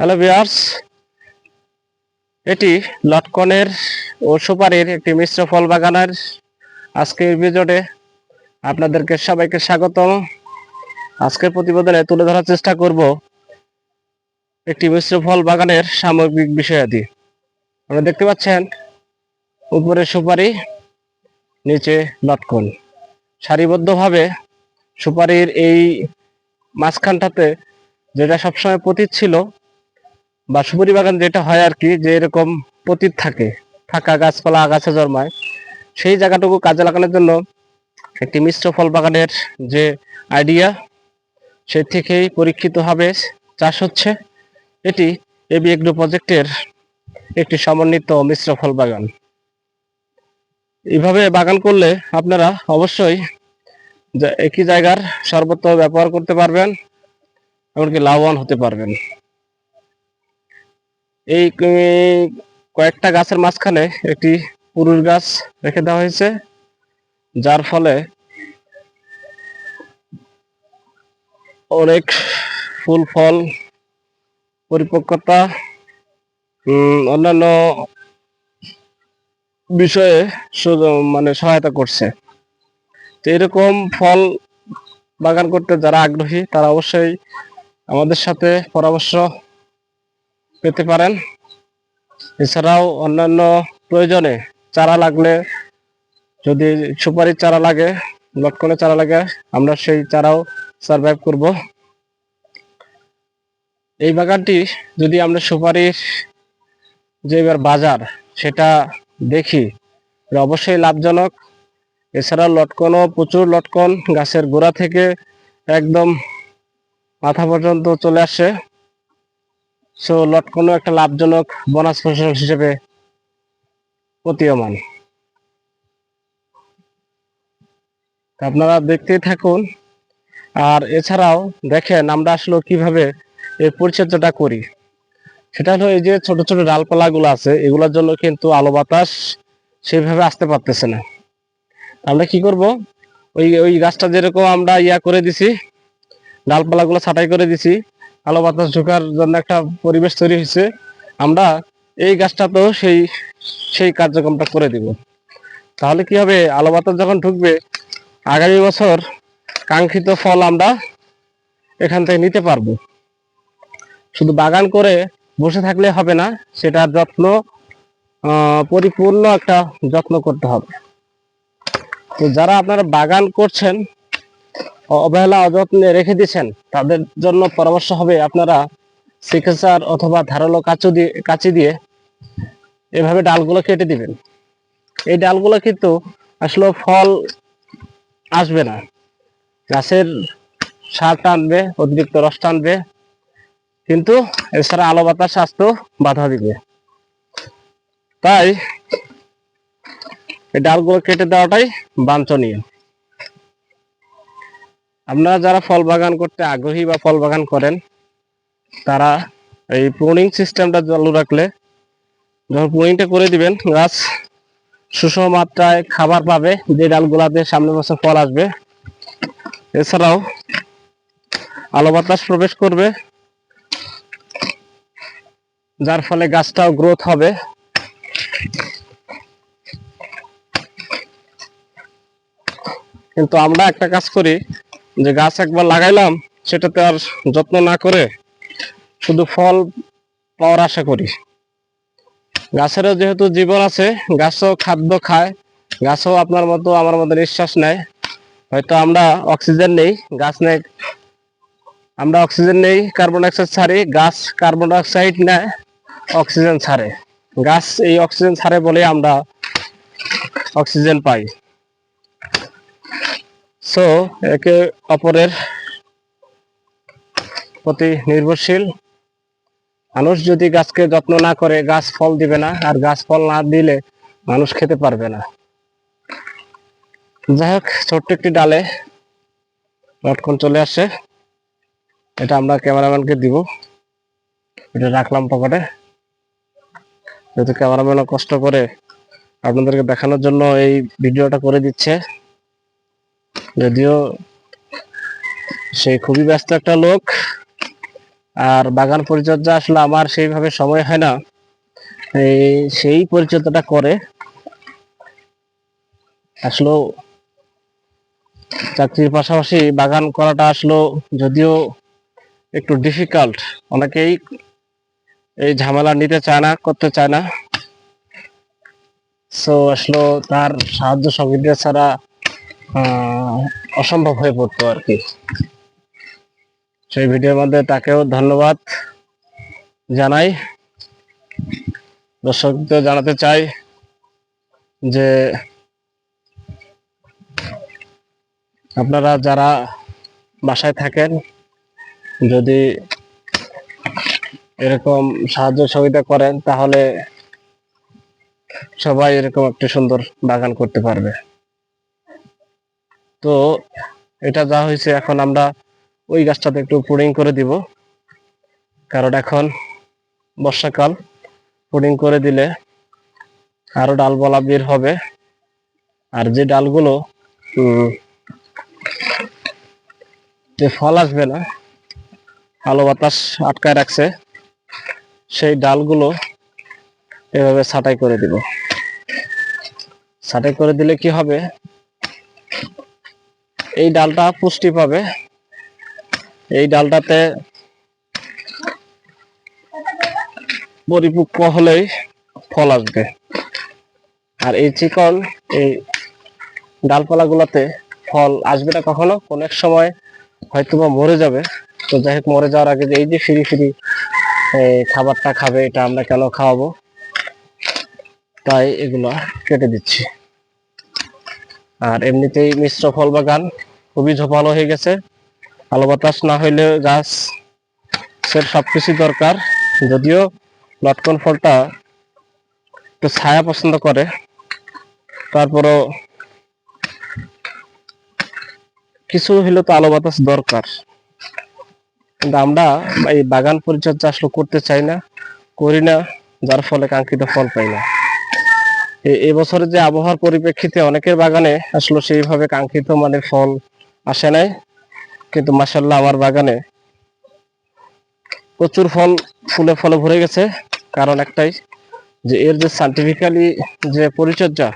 Hello viewers এটি লটকনের ও সুপারির একটি মিশ্র ফল বাগানের আজকের ভিডিওতে আপনাদেরকে সবাইকে স্বাগতম। আজকের প্রতিবেদনে তুলে ধরার চেষ্টা করব একটি মিশ্র ফল বাগানের সামগ্রিক বিষয়াদি। আপনারা দেখতে পাচ্ছেন, উপরে সুপারি, নিচে লটকন। সারিবদ্ধভাবে সুপারির এই মাঝখানটাতে যেটা সবসময় পতিত ছিল বা সুপারি বাগান যেটা হয় আর কি, যে এরকম পতিত থাকে, ফাঁকা গাছপালা আগাছা জন্মায়, সেই জায়গাটুকু কাজে লাগানোর জন্য একটি মিশ্র ফল বাগানের যে আইডিয়া সে থেকেই পরীক্ষিতভাবে চাষ হচ্ছে। এটি এবি এগ্রো প্রজেক্টের একটি সমন্বিত মিশ্র ফল বাগান। এইভাবে বাগান করলে আপনারা অবশ্যই একই জায়গার সর্বত্র ব্যবহার করতে পারবেন, এমনকি লাভবান হতে পারবেন। এই কয়েকটা গাছের মাঝখানে একটি পুরুষ গাছ রেখে দেওয়া হয়েছে, যার ফলে অনেক ফুল, ফল পরিপক্কতা অন্যান্য বিষয়ে মানে সহায়তা করছে। তো এরকম ফল বাগান করতে যারা আগ্রহী, তারা অবশ্যই আমাদের সাথে পরামর্শ পেতে পারেন। এছাড়াও অন্যান্য প্রয়োজনে চারা লাগলে, যদি সুপারির চারা লাগে, লটকনে চারা লাগে, আমরা সেই চারাও সার্ভাইভ করব। এই বাগানটি যদি আমরা সুপারির যে এবার বাজার, সেটা দেখি অবশ্যই লাভজনক। এছাড়া লটকনও প্রচুর লটকন গাছের গোড়া থেকে একদম মাথা পর্যন্ত চলে আসে। সো লটকনও একটা লাভজনক বোনাস ফসল হিসেবে প্রতীয়মান। আপনারা দেখতেই থাকুন। আর এছাড়াও দেখেন, আমরা আসলে কীভাবে এই পরিচর্যাটা করি। সেটা হলো এই যে ছোট ছোট ডালপালা গুলো আছে, এগুলোর জন্য কিন্তু আলো বাতাস সেইভাবে আসতে পারতেছে না। আমরা কি করব? ওই ওই গাছটা যেরকম আমরা ইয়া করে দিছি ডালপালা গুলো ছাটাই করে দিছি আলো বাতাস ঢোকার জন্য একটা পরিবেশ তৈরি হয়েছে। আমরা এই গাছটাতেও সেই সেই কার্যক্রমটা করে দিব। তাহলে কি হবে? আলো বাতাস যখন ঢুকবে, আগামী বছর কাঙ্ক্ষিত ফল আমরা এখান থেকে নিতে পারব। শুধু বাগান করে বসে থাকলে হবে না সেটার যত্ন পরিপূর্ণ একটা যত্ন করতে হবে। তো যারা আপনারা বাগান করছেন অবহেলা অযত্নে রেখে দিয়েছেন। তাদের জন্য পরামর্শ হবে আপনারা সিকেসার অথবা ধারালো কাচু দিয়ে কাচি দিয়ে এভাবে ডালগুলো কেটে দিবেন। এই ডালগুলো কিন্তু আসলে ফল আসবে না। গাছের সার টানবে, অতিরিক্ত রস টানবে, কিন্তু এছাড়া আলো বাতাস, স্বাস্থ্য বাধা দিবে। তাই এই ডালগুলো কেটে দেওয়াটাই বাঞ্ছনীয়। আপনারা যারা ফল বাগান করতে আগ্রহী বা ফল বাগান করেন, তারা এই প্রুনিং সিস্টেমটা চালু রাখলে যখন প্রুনিংটা করে দিবেন, গাছ সুষম মাত্রায় খাবার পাবে, যে ডালগুলাতে সামনে বছর ফল আসবে। এছাড়াও আলো বাতাস প্রবেশ করবে, যার ফলে গাছটাও গ্রোথ হবে। কিন্তু আমরা একটা কাজ করি যে গাছ একবার লাগাইলাম সেটাতে আর যত্ন না করে শুধু ফল পাওয়ার আশা করি। গাছেরও যেহেতু জীবন আছে, গাছও খাদ্য খায়, গাছও আপনার মতো, আমার মতো নিঃশ্বাস নেয়। হয়তো আমরা অক্সিজেন নেই, গাছ নেই, আমরা অক্সিজেন নেই, কার্বন ডাইঅক্সাইড ছাড়ি, গাছ কার্বন ডাইঅক্সাইড নেয়, অক্সিজেন ছাড়ে। গাছ এই অক্সিজেন ছাড়ে বলে আমরা অক্সিজেন পাই। সো একে অপরের প্রতি নির্ভরশীল। মানুষ যদি গাছকে যত্ন না করে, গাছ ফল দিবে না, আর গাছ ফল না দিলে মানুষ খেতে পারবে না। যাই হোক, ছোট্ট একটি ডালে লটকন চলে আসে। এটা আমরা ক্যামেরাম্যানকে দিব। এটা রাখলাম পকেটে। যেহেতু ক্যামেরাম্যানও কষ্ট করে আপনাদেরকে দেখানোর জন্য এই ভিডিওটা করে দিচ্ছে। যদিও সে খুবই ব্যস্ত একটা লোক, আর বাগান পরিচর্যা আসলে আমার সেইভাবে সময় হয় না। সেই পরিচর্যাটা করে। আসলে চাকরির পাশাপাশি বাগান করাটা আসলো যদিও একটু ডিফিকাল্ট অনেকেই এই ঝামেলা নিতে চায় না, করতে চায় না। সো আসলে তার সাহায্য সহযোগিতা ছাড়া অসম্ভব হয়ে পড়তো আর কি। সেই ভিডিওর মধ্যে তাকেও ধন্যবাদ জানাই। দর্শকদের জানাতে চাই যে, আপনারা যারা বাসায় থাকেন, যদি এরকম সাহায্য সহযোগিতা করেন, তাহলে সবাই এরকম একটা সুন্দর বাগান করতে পারবে। তো এটা যা হয়েছে, এখন আমরা ওই গাছটাতে একটু পুডিং করে দিব। কারণ এখন বর্ষাকাল, পুডিং করে দিলে আরও ডালপালা বের হবে। আর যে ডালগুলো যে ফল আসবে না, আলো বাতাস আটকায় রাখছে, সেই ডালগুলো এভাবে ছাঁটাই করে দিব। ছাঁটাই করে দিলে কি হবে? এই ডালটা পুষ্টি পাবে। এই ডালটাতে পরিপক্ক হলেই ফল আসবে। আর এই চিকন, এই ডালপালা গুলাতে ফল আসবে না কখনো, কোন এক সময় হয়তো বা মরে যাবে। তো যাই হোক, মরে যাওয়ার আগে যে এই যে ফিরি ফিরি খাবারটা খাবে, এটা আমরা কেন খাওয়াবো? তাই এগুলা কেটে দিচ্ছি। আর এমনিতেই মিশ্র ফল বাগান খুবই ঝোপালো হয়ে গেছে। আলো বাতাস না হইলে গাছ সবকিছু দরকার। যদিও লটকন ফলটা একটু ছায়া পছন্দ করে, তারপরও কিছু হইলে তো আলো বাতাস দরকার। কিন্তু আমরা এই বাগান পরিচর্যা আসলে করতে চাই না, করি না, যার ফলে কাঙ্ক্ষিত ফল পাই না। এ- এবছরে যে আবহাওয়ার পরিপ্রেক্ষিতে অনেকের বাগানে আসলে সেইভাবে কাঙ্ক্ষিত মানের ফল আসে নাই। কিন্তু মাসাল্লাহ আমার বাগানে প্রচুর ফল, ফুলে ফলে ভরে গেছে। কারণ একটাই যে এর যে সান্টিফিক্যালি যে পরিচর্যা,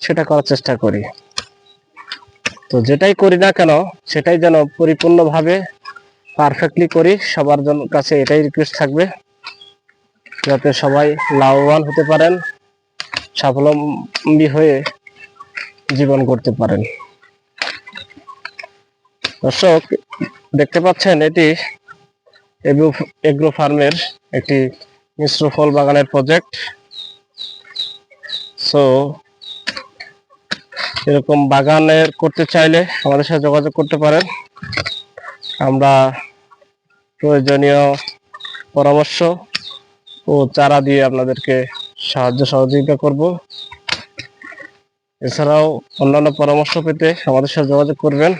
সেটা করার চেষ্টা করি। তো যেটাই করি না কেন, সেটাই যেন পরিপূর্ণভাবে পারফেক্টলি করি, সবার জন্য কাছে এটাই রিকোয়েস্ট থাকবে। যাতে সবাই লাভবান হতে পারেন। স্বাবলম্বী হয়ে জীবন করতে পারেন। দর্শক, দেখতে পাচ্ছেন, এটি এগ্রো- ফার্মের একটি মিশ্র ফল বাগানের প্রজেক্ট সো এরকম বাগানের করতে চাইলে আমাদের সাথে যোগাযোগ করতে পারেন। আমরা প্রয়োজনীয় পরামর্শ ও চারা দিয়ে আপনাদেরকে সাহায্য সহযোগিতা করব। এছাড়াও অন্যান্য পরামর্শ পেতে আমাদের সাথে যোগাযোগ করবেন।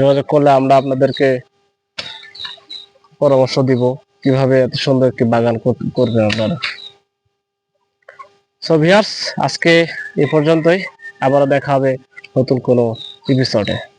যোগাযোগ করলে আমরা আপনাদেরকে পরামর্শ দিব কীভাবে এত সুন্দর একটি বাগান কর- করবেন আপনারা। সো ভিউয়ার্স আজকে এ পর্যন্তই। আবারও দেখা হবে নতুন কোনো এপিসোডে